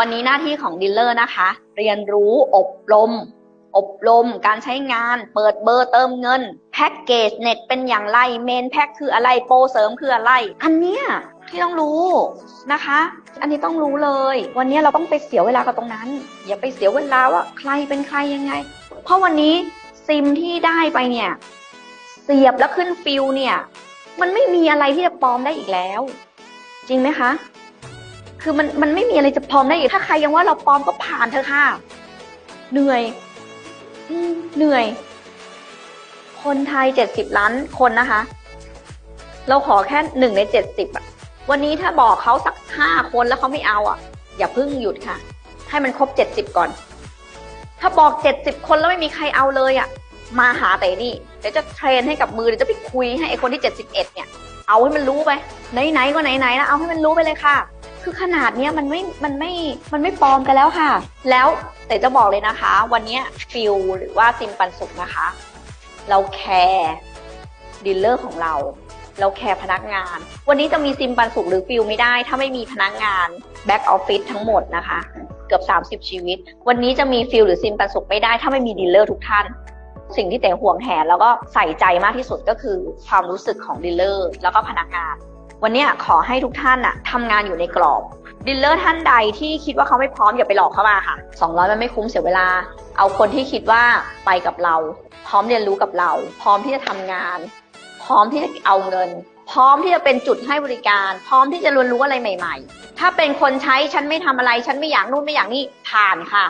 วันนี้หน้าที่ของดีลเลอร์นะคะ เรียนรู้อบรม อบรม การใช้งาน เปิดเบอร์เติมเงิน แพ็กเกจเน็ตเป็นอย่างไร เมนแพ็กคืออะไร โปรเสริมคืออะไร อันเนี้ยที่ต้องรู้นะคะ อันนี้ต้องรู้เลย วันนี้เราต้องไปเสียเวลากับตรงนั้น อย่าไปเสียเวลาว่าใครเป็นใครยังไง เพราะวันนี้ซิมที่ได้ไปเนี่ยเสียบแล้วขึ้นฟิลเนี่ย มันไม่มีอะไรที่จะปลอมได้อีกแล้ว จริงไหมคะ คือมันมันไม่มีอะไรจะปลอมได้อีกถ้าใครยังว่าเราปลอมก็ผ่านเถอะค่ะ เหนื่อย อืมเหนื่อย คนไทยเจ็ดสิบล้านคนนะคะ เราขอแค่หนึ่งในเจ็ดสิบอะวันนี้ถ้าบอกเขาสักห้าคนแล้วเขาไม่เอาอะอย่าเพิ่งหยุดค่ะ ให้มันครบเจ็ดสิบก่อน ถ้าบอกเจ็ดสิบคนแล้วไม่มีใครเอาเลยอะมาหาแต่นี่เดี๋ยวจะเทรนให้กับมือเดี๋ยวจะไปคุยให้ไอคนที่เจ็ดสิบเอ็ดเนี่ย เอาให้มันรู้ไปไหนๆก็ไหนๆแล้วเอาให้มันรู้ไปเลยค่ะ คือขนาดเนี้ยมันไม่มันไม่มันไม่ปลอมกันแล้วค่ะ แล้วแต่จะบอกเลยนะคะ วันนี้ฟิลหรือว่าซิมปันสุกนะคะ เราแคร์ดีลเลอร์ของเรา เราแคร์พนักงาน วันนี้จะมีซิมปันสุกหรือฟิลไม่ได้ ถ้าไม่มีพนักงานแบ็กออฟฟิศทั้งหมดนะคะ เกือบ 30 ชีวิต วันนี้จะมีฟิลหรือซิมปันสุกไม่ได้ ถ้าไม่มีดีลเลอร์ทุกท่านสิ่งที่แต่ห่วงแหนแล้วก็ใส่ใจมากที่สุดก็คือความรู้สึกของดีลเลอร์แล้วก็พนักงาน วันนี้ขอให้ทุกท่านอะทำงานอยู่ในกรอบดีลเลอร์ท่านใดที่คิดว่าเขาไม่พร้อมอย่าไปหลอกเขามาค่ะ200มันไม่คุ้มเสียเวลา เอาคนที่คิดว่าไปกับเรา พร้อมเรียนรู้กับเรา พร้อมที่จะทำงาน พร้อมที่จะเอาเงิน พร้อมที่จะเป็นจุดให้บริการ พร้อมที่จะเรียนรู้อะไรใหม่ ๆ ถ้าเป็นคนใช้ฉันไม่ทำอะไร ฉันไม่อยากนู่นไม่อยากนี่ผ่านค่ะ